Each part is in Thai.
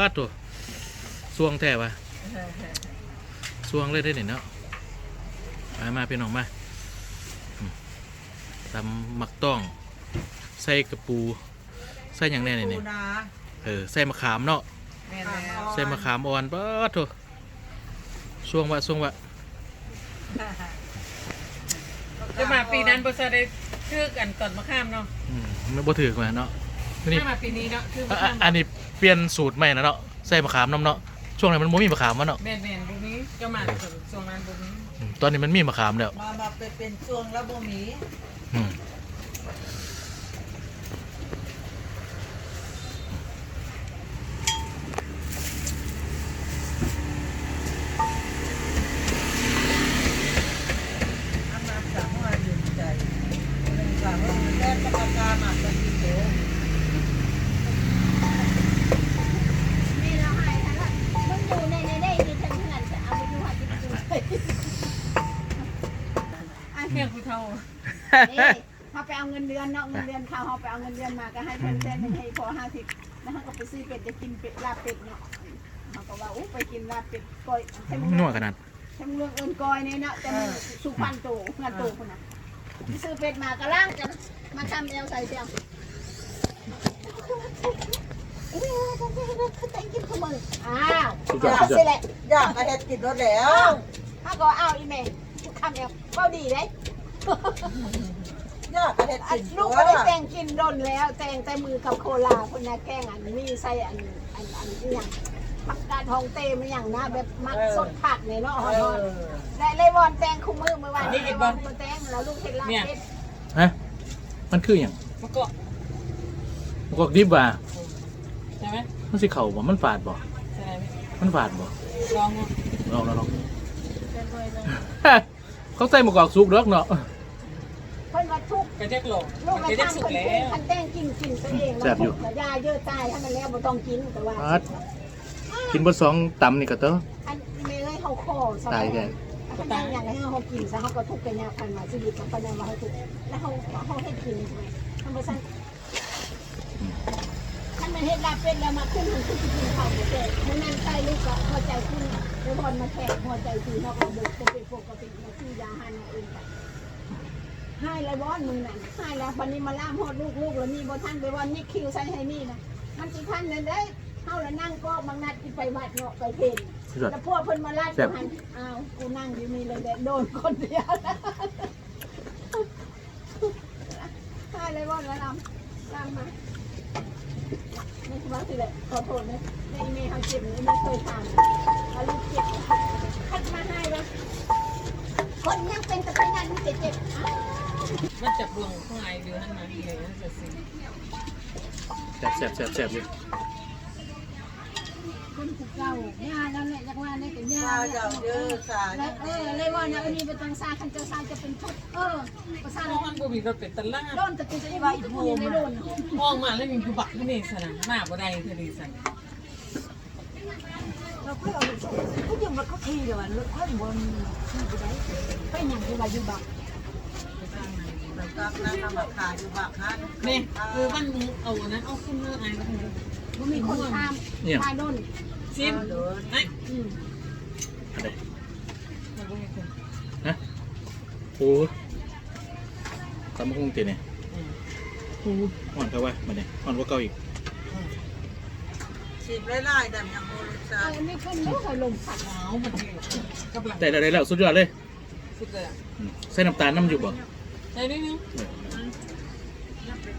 ว่าตัวสวงแท้ปะสวงเลยได้เนี่ยเนาะมามาพี่น้องมาอืมตำหมักต้อง ใส่กระปู ใส่อย่างแน่เนี่ยปูเนี่ยนาเออใส่มะขามเนาะแม่นแล้วใส่มะขามอ่อนปะตัวช่วงวะช่วงวะจะมาปีนั้นบริษัทได้ชื่อกันตอนมะข้ามเนาะอืมไม่บ่ถือมาเนาะ นี่ถ้ามาปีนี้เนาะคือมะอะข้ามอันนี้เปลี่ยนสูตรใหม่นะเนาะใส่มะขามน้ำเนาะช่วงนั้นมันบ่มีมะขามวะเนาะแมนแมนบุนี้จะมาส่วนนั้นบุนี้อืมตอนนี้มันมีมะขามแล้วมามาไปเป็นช่วงแล้วบ่มีอืมอันนั้นสั่งว่าอยู่ใจหนึ่งสั่งว่ามันแรกก็ประกาศมาเป็นที่โตนี่ นี่เขาไปเอาเงินเดือนเนาะเงินเดือนเขาเขาไปเอาเงินเดือนมาก็ให้เพิ่นเส้นหนึ่งให้พอห้าสิบแล้วเขาก็ไปซื้อเป็ดจะกินเป็ดลาบเป็ดเนาะเขาก็ว่าอู้ไปกินลาบเป็ดก้อยใช่มึงนัวขนาดใช่มึงเรื่องเอินก้อยเนี่ยเนาะแต่มึงสุพรรณโตงานโตคนน่ะไปซื้อเป็ดมาก็ล่างจะมาทำเอวใส่เสียงเออทำให้เราขึ้นแต่งกินขมืออ้าวสุดยอดเอาสุดยอสิดแหละอยากมาเฮ็ดกินรถแล้วถ้าก็เอาอีเมลทุกคำเอวเฝ้าดีเลยอ ยากเฮ็ดอักินลูกก็ได้แต่งกินดนแล้วแต่งแต่มือกับโคลาคนน่ะแก้งอันมีใส่อันอันอันอย่างมักกาทองเต้มันอย่างนะแบบมักสดผักเนี่ยเนาะฮออนอๆได้เลยวอนแตงคู่มือเมื่อวานเลยวอนมาแตงแล้วลูกเห็นลาเฮ็ดฮะมันคืออย่างมะกอกมันก็ดิบว่ะใช่ไหมมันสิเข่าบ่มันฝาดบ่ใช่ไหมมันฝาดบ่ลองลองลองลองเขาใส่มะกอกสุกดอกเนาะ เพิ่นว่าทุกกระเจ๊กหลงลูกกกระระเจ๊กทำสุกเพิ่นแล้ปลูกวคันแต่งกินกินตัวเองแล้วยาเยอะตายให้มันแล้วบ่ต้องกินแต่ว่าปัดกินเบดสองตำนี่ก็เต้ออันเมย์ให้เขาคอซะตายแกเขาตั้งอย่างไรให้เขากินซะเขาก็ทุกข์กันยาพันมาชีวิตกับปัญญามาให้ทุกข์แล้วเขาเขาให้กินใช่ไหมทำไปสั่งท่านมันเฮ็ดลาเป็นแล้วมาขึ้นถึงขึ้นกินข้าวหมดเลยเมื่อนั้นใส่ลูกก็หัวใจขึ้นแล้วบอลมาแทกหัวใจคือเขาก็บุกเป็นปกติมาซื้อยาหันเองไป ให้แล้วบอลมึงนั่นให้แล้ววันนี้มาล่ามหอดลูกลูกแล้วนี่บอท่านไปวันนี้คิวใส่ให้นี่นะมันสิท่านเลยได้เฮาแล้วนั่งก็บางนัดกินไปวัดเนาะไปเพลนสุดยอด แล้วพวกเพิ่นมาลาดกูหันอ้าวกูนั่งอยู่นี่เลยแต่โดนคนเดียวใช่เลยว่าแล้วลำลำมาไม่ว่าสิเลยขอโทษนะในอีเมลเขาเจ็บนี่ไม่เคยทำแล้วลูกเจ็บคัดมาให้วะคนยังเป็นแต่ไปงานนี่เจ็บอ้าว มันจับดวงข้างในเดือนนั้นนะเลยนั่นจะสิแซ่บแซ่บแซ่บแซ่บอยู่คนผูกเก่าย่าแล้วแหละจังว่าเนี่ยเป็นย่าข้วเนี่เจ้ายเยอะสาแล้วเออเลยว่าเนะวันนี้ไปตังซาคันเจ้าซาจะเป็นทุกเออภาษาเราะมันบ่มีรถเป็นตะล่าโดนต่กูจะว่าอีกพูดไม่โดนมองมาแล้วมีผู้บักที่นี่สนะหน้าบ่ได้คือดีสันเราเพื่อเอาลูกชมเขายังมาเขาทีเดี๋ยวรถค่อยบนที่ไปได้ไปยังที่ว่าอยู่บัก มันก็นั่งนำมาขายอยู่บักฮั่นนี่คือมันเอาอันนั้นเอาขึ้นเมื่อไงก็คือมันมีคนข้ามทายโดนซิมไอ้อืมอะไรมันบ่มีคนโอ้ตำมะฮุ่งตีเนี่ยอืมโอ้อ่อนเขาว่ามาเนี่ยอ่อนกว่าเก่าอีกชิมไล่ๆแต่ยังบ่รู้จัไอ้กนี่ขึ้นไม่เคยลงผัดหนาวมันดีกำลังได้แล้วได้แล้วสุดยอดเลยสุดเลยอะอืมใส่น้ำตาลน้ำอยู่บ่ ใช่นิดนึง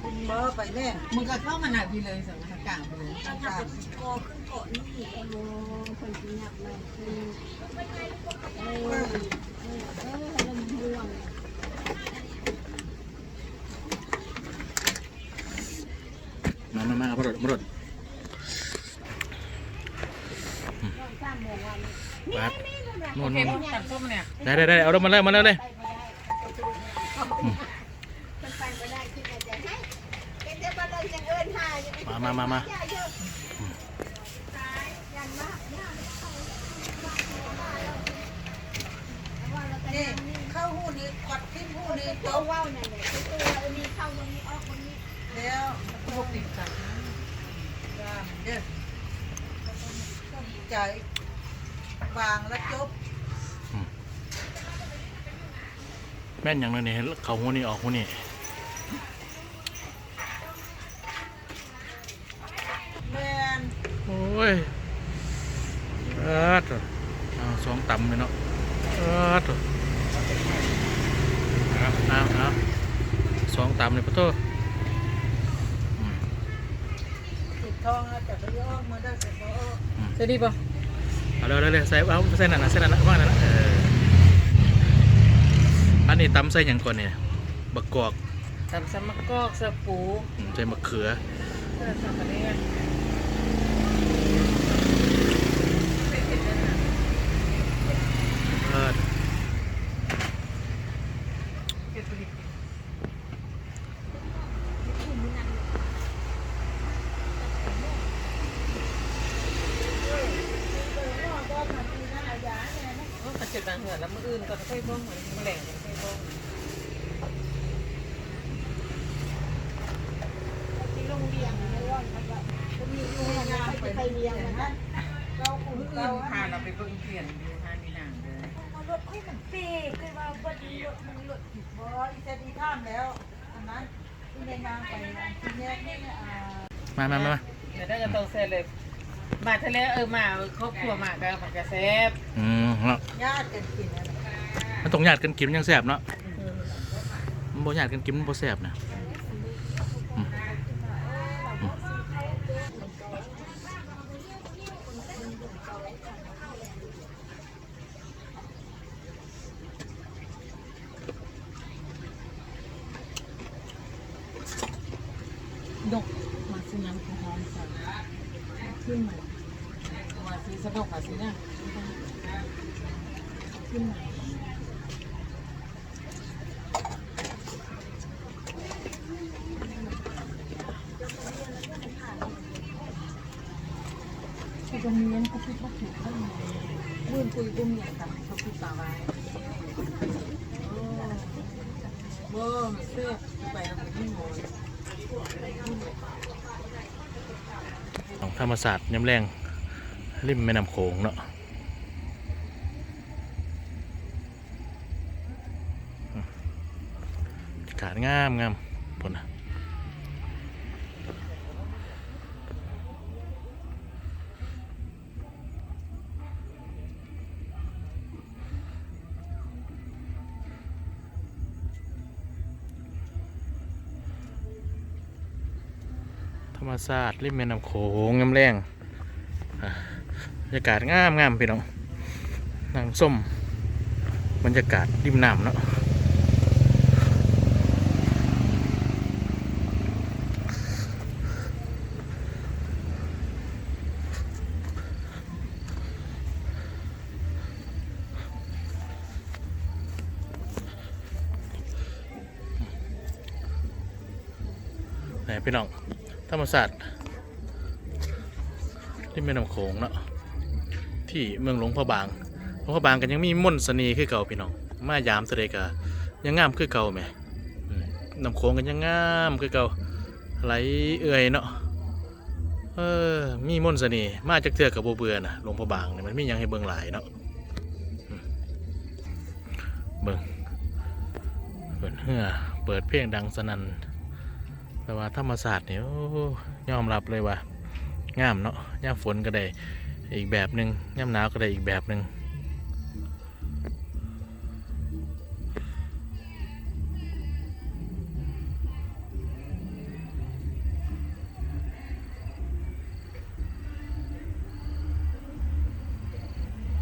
เออเบอร์ไปแม่มึงก็เข้ามาหนาทีเลยสังกัดกลางไปเลยทางการคอขึ้นเกาะนี่โอ้โหคนกินหนักเลยคือเออเออเออลมห่วงมามามาเอามาโดดมาโดดสร้างโมงวันปัดโอนู่นเคนู่นตัดส้มเนี่ยได้ได้ได้เอามาเลยมาเลยเลยมันไปไม่ได้คิดว่าจะให้เก็บเดี๋ยวมาเลย มามามามาอย่าเยอะตายยันมากย่าไม่เข้าว่าเราจะนี่นั่งนี่เข้าหูนี้กดทิ้งหูนี้จตัวบว่าวนั่นแหละตัวตัวนี้เข้าตรงนี้ออกตรงนี้แล้วพวกติดจับจ้าเด้อใจวางแล้วจบแม่นอย่างนั้นนี่เขาหัวนี่ออกหัวนี่ แมน โอ้ยเออตัวเอาสองตำเลยเนาะเออตัวเอาเอาเอาสองตำเลยปะโตอืมติดทองแล้วแต่ก็ย่อมาได้แต่ก็สวัสดีป่ะเอาเร็วเร็วเร็วใส่เอาใส่นั่นนะใส่นั่นนะว่างนั่นนะเอออันนี้ตำใส่หยังก่อนเนี่ยบักกอกตำสมักกอกสปูอืมใส่มะเขือเออสมักเนี่ยเออ มันจุดดังเหือดแล้วมืออื่นก็ค่อ ยบ้องเหมือนแมลงค่อยบ้องที่โรงเรียนในร่อนมันก็จะมีโรงเรียนนะไปไปเรียนนะเราคงมือเราอื่นพาเราไปเบิ่งเปลี่ยนดูฮานี่นางเลยรถให้มันเป๊ะคือว่าบนรถมันรถบออีจะดีข้ามแล้วอันนั้นที่ในนางไปทีเนี้ยนี่อ่ามามามามาเดี๋ยวได้ก็ต้องเสร็จเลยมาทะเลเออมาครอบครัวมาก็มันก็แซ่บอืมเนาะญาติกันกินอะไรมัน ต้องญาติกันกินยังแซ่บเนาะมันบ่ญาติกันกินมันบ่แซ่บนะดกมาซื้อน้ำของหอมใส่ขึ้นมามาซื้อสะดกมาซื้อเนี่ยขึ้นมา คือ ตรงนี้เขาคิดว่าถูกต้องมื่นคุยบุ้มอย่างกับเขาพูดตาไว้โอ้เสื้อไปแล้วไปที่โมของธรรมศาสตร์ย้ำแรงริมแม่น้ำโขงเนาะอากาศงามงามพุ่นะ รรมศาสตร์ริมแม่น้ำโขงยำแรงอะบรรยากาศงามงามพี่น้องนางส้มบรรยากาศริมน้ำเนาะไหนพี่น้อง ธรรมศาสตร์ที่แม่น้ำโขงเนาะที่เมืองหลวงพระบางหลวงพระบางกันยังมีมนต์เสน่ห์คือเก่าพี่น้องมายามเสด็กะยังงามคือเก่าไหมน้ำโขงกันยังงามคือเก่าไหลเอื่อยเนาะเออมีมนต์เสน่ห์มาจากเทือกกับโบเบือนะหลวงพระบางเนี่ยมันมียังให้เบิ่งหลายเนาะอืมเบิ่งเปิดเฮือเปิดเพลงดังสนั่น แต่ว่าธรรมศาสตร์เนี่ยยอมรับเลยว่างามเนาะย่ามฝนก็ได้อีกแบบหนึ่งย่ามหนาวก็ได้อีกแบบหนึ่ง